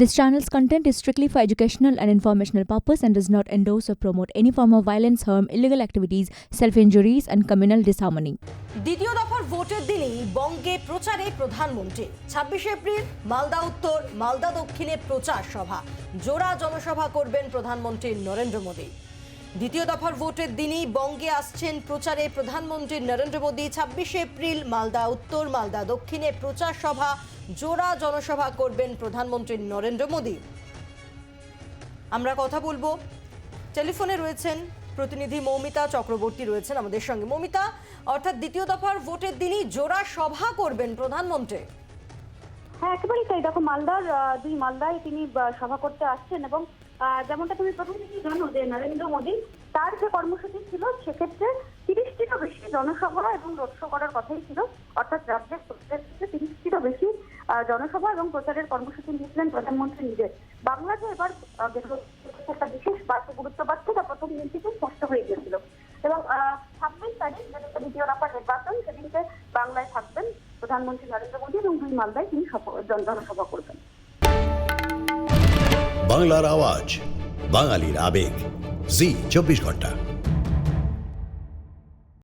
This channel's content is strictly for educational and informational purpose and does not endorse or promote any form of violence, harm, illegal activities, self-injuries and communal disharmony. দ্বিতীয় দফার ভোটের দিনেই বঙ্গে প্রচারে প্রধানমন্ত্রী ছাব্বিশে April Malda উত্তর মালদা দক্ষিণে প্রচার সভা জোড়া জনসভা করবেন প্রধানমন্ত্রী নরেন্দ্র মোদী দ্বিতীয় দফার ভোটের দিনই বঙ্গে আসছেন প্রচারে প্রধানমন্ত্রী নরেন্দ্র মোদী, ছাব্বিশে এপ্রিল মালদা, উত্তর মালদা, দক্ষিণে প্রচার সভা, জোড়া জনসভা করবেন প্রধানমন্ত্রী নরেন্দ্র মোদী। আমরা কথা বলব। টেলিফোনে রয়েছেন প্রতিনিধি মৌমিতা চক্রবর্তী রয়েছেন আমাদের সঙ্গে। মৌমিতা, অর্থাৎ দ্বিতীয় দফার ভোটের দিনই জোড়া সভা করবেন প্রধানমন্ত্রী। হ্যাঁ একেবারেই তাই। দেখো, মালদার দুই মালদায় তিনি সভা করতে আসছেন এবং যেমনটা তুমি প্রথম থেকেই জানো যে নরেন্দ্র মোদী, তার যে কর্মসূচি ছিল, সেক্ষেত্রে তিরিশটিরও বেশি জনসভা এবং রোড শো করার কথাই ছিল। অর্থাৎ রাজ্যের ক্ষেত্রে তিরিশটিরও বেশি জনসভা এবং প্রচারের কর্মসূচি নিয়েছিলেন প্রধানমন্ত্রী নিজে। বাংলা যে এবার একটা বিশেষ বার্তা গুরুত্ব পাচ্ছে তা প্রথম দিন থেকে স্পষ্ট হয়ে গিয়েছিল। এবং ছাব্বিশ তারিখ, যেদিনকে দ্বিতীয় দফার নির্বাচন, সেদিনকে বাংলায় থাকবেন প্রধানমন্ত্রী নরেন্দ্র মোদী এবং দুই মালদায় তিনি জনসভা করবেন। বাংলার আওয়াজ, বাঙালির আবেগ। জি, চব্বিশ ঘণ্টা।